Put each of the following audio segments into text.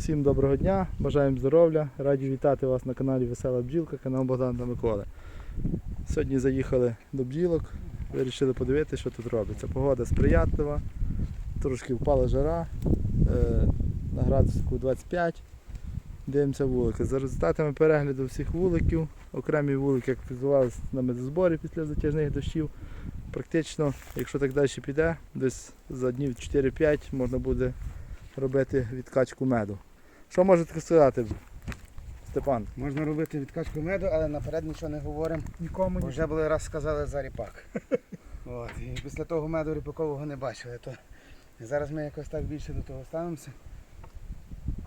Всім доброго дня, бажаємо здоров'я. Раді вітати вас на каналі Весела Бджілка, канал Богдан та Миколи. Сьогодні заїхали до бджілок, вирішили подивитися, що тут робиться. Погода сприятлива, трошки впала жара, е, на градуску 25. Дивимося вулики. За результатами перегляду всіх вуликів, окремі вулики активізувалися на медозборі після затяжних дощів. Практично, якщо так далі піде, десь за днів 4-5 можна буде робити відкачку меду. Що можете сказати, Степан? Можна робити відкачку меду, але наперед нічого не говоримо. Нікому Бо вже були раз сказали за ріпак. От, і після того меду ріпакового не бачили. То зараз ми якось так більше до того ставимося.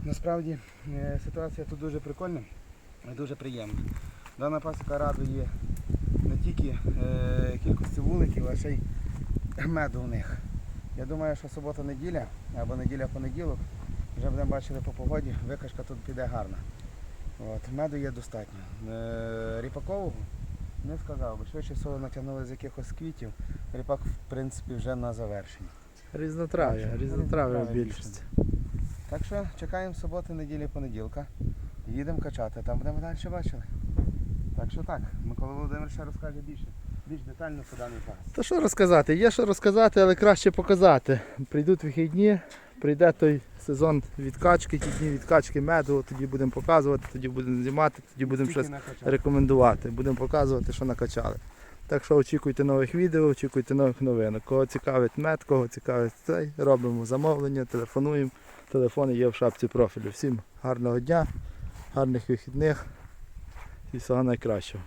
Насправді е, ситуація тут дуже прикольна і дуже приємна. Дана пасіка радує не тільки е, кількості вуликів, а ще й меду в них. Я думаю, що субота-неділя або неділя-понеділок вже будемо бачили по погоді, викашка тут піде гарна. От, меду є достатньо. Е, ріпакового не сказав би. Швидше всього натягнули з якихось квітів. Ріпак, в принципі, вже на завершенні. Різнотрав'я, різнотрав'я в більшості. Так що чекаємо суботи, неділі, понеділка. Їдемо качати, там будемо далі бачили. Так що так, Микола Володимир ще розкаже більше, більш детально по даний час. Та що розказати? Є що розказати, але краще показати. Прийдуть вихідні, прийде той сезон відкачки, ті дні відкачки меду, тоді будемо показувати, тоді будемо знімати, тоді будемо щось накачати. рекомендувати, будемо показувати, що накачали. Так що очікуйте нових відео, очікуйте нових новинок. Кого цікавить мед, кого цікавить цей, робимо замовлення, телефонуємо. Телефони є в шапці профілю. Всім гарного дня, гарних вихідних і всього найкращого.